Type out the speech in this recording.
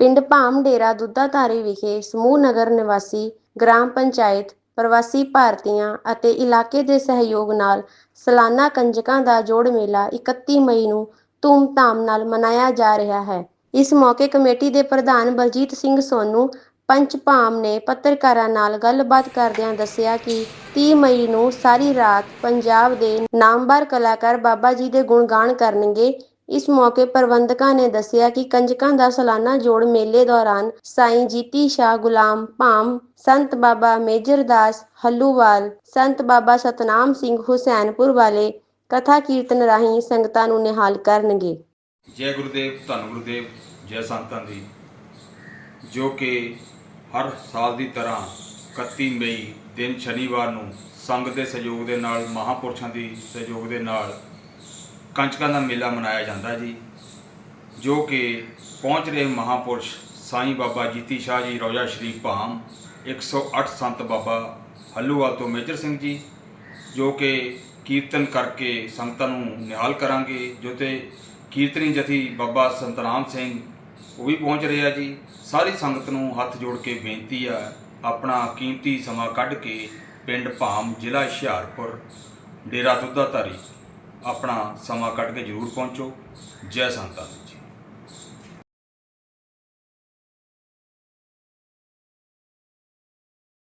ਪਿੰਡ ਭਾਮ ਡੇਰਾ ਦੁੱਧਾਧਾਰੀ ਵਿਖੇ ਸਮੂਹ ਨਗਰ ਨਿਵਾਸੀ ਗ੍ਰਾਮ ਪੰਚਾਇਤ ਪ੍ਰਵਾਸੀ ਭਾਰਤੀਆਂ ਅਤੇ ਇਲਾਕੇ ਦੇ ਸਹਿਯੋਗ ਨਾਲ ਸਾਲਾਨਾ ਕੰਜਕਾਂ ਦਾ ਜੋੜ ਮੇਲਾ 31 ਮਈ ਨੂੰ ਧੂਮਧਾਮ ਨਾਲ ਮਨਾਇਆ ਜਾ ਰਿਹਾ ਹੈ। ਇਸ ਮੌਕੇ ਕਮੇਟੀ ਦੇ ਪ੍ਰਧਾਨ ਬਲਜੀਤ ਸਿੰਘ ਸੋਨੂ, ਪੰਚ ਭਾਮ ਨੇ ਪੱਤਰਕਾਰਾਂ ਨਾਲ ਗੱਲਬਾਤ ਕਰਦਿਆਂ ਦੱਸਿਆ ਕਿ 30 ਮਈ ਨੂੰ ਸਾਰੀ ਰਾਤ ਪੰਜਾਬ ਦੇ ਨਾਮਵਰ ਕਲਾਕਾਰ ਬਾਬਾ ਜੀ ਦੇ ਗੁਣਗਾਨ ਕਰਨਗੇ। ਇਸ ਮੌਕੇ ਪ੍ਰਬੰਧਕਾਂ ਨੇ ਦੱਸਿਆ ਕਿ ਕੰਜਕਾਂ ਦਾ ਸਾਲਾਨਾ ਜੋੜ ਮੇਲੇ ਦੌਰਾਨ ਸਾਈਂ ਜੀਤੀ ਸ਼ਾਹ ਗੁਲਾਮ ਭਾਮ, ਸੰਤ ਬਾਬਾ ਮੇਜਰ ਦਾਸ ਹੱਲੂਵਾਲ, ਸੰਤ ਬਾਬਾ ਸਤਨਾਮ ਸਿੰਘ ਹੁਸੈਨਪੁਰ ਵਾਲੇ ਕਥਾ ਕੀਰਤਨ ਰਾਹੀਂ ਸੰਗਤਾਂ ਨੂੰ ਨਿਹਾਲ ਕਰਨਗੇ। ਜੈ ਗੁਰਦੇਵ, ਧੰਨ ਗੁਰਦੇਵ, ਜੈ ਸੰਤਾਂ ਦੀ, ਜੋ ਕਿ ਹਰ ਸਾਲ ਦੀ ਤਰ੍ਹਾਂ 31 ਮਈ ਦਿਨ ਸ਼ਨੀਵਾਰ ਨੂੰ ਸੰਗਤ ਦੇ ਸਹਿਯੋਗ ਦੇ ਨਾਲ, ਮਹਾਪੁਰਸ਼ਾਂ ਦੀ ਸਹਿਯੋਗ ਦੇ ਨਾਲ ਕੰਚਕਾਂ ਦਾ ਮੇਲਾ ਮਨਾਇਆ ਜਾਂਦਾ ਜੀ, ਜੋ ਕਿ ਪਹੁੰਚ ਰਹੇ ਮਹਾਪੁਰਸ਼ ਸਾਈਂ ਬਾਬਾ ਜੀਤੀ ਸ਼ਾਹ ਜੀ ਰੋਜ਼ਾ ਸ਼ਰੀਫ ਭਾਮ 108 ਸੰਤ ਬਾਬਾ ਹੱਲੂਵਾਲ ਤੋਂ ਮੇਜਰ ਸਿੰਘ ਜੀ, ਜੋ ਕਿ ਕੀਰਤਨ ਕਰਕੇ ਸੰਗਤਾਂ ਨੂੰ ਨਿਹਾਲ ਕਰਾਂਗੇ, ਜੋ ਤੇ ਕੀਰਤਨੀ ਜਥੀ ਬਾਬਾ ਸੰਤਰਾਮ ਸਿੰਘ, ਉਹ ਵੀ ਪਹੁੰਚ ਰਿਹਾ ਜੀ। ਸਾਰੀ ਸੰਗਤ ਨੂੰ ਹੱਥ ਜੋੜ ਕੇ ਬੇਨਤੀ ਆ, ਆਪਣਾ ਕੀਮਤੀ ਸਮਾਂ ਕੱਢ ਕੇ ਪਿੰਡ ਭਾਮ ਜ਼ਿਲ੍ਹਾ ਹੁਸ਼ਿਆਰਪੁਰ, ਡੇਰਾ ਦੁੱਧਾਧਾਰੀ ਆਪਣਾ ਸਮਾਂ ਕੱਢ ਕੇ ਜ਼ਰੂਰ ਪਹੁੰਚੋ। ਜੈ ਸੰਤਾਂ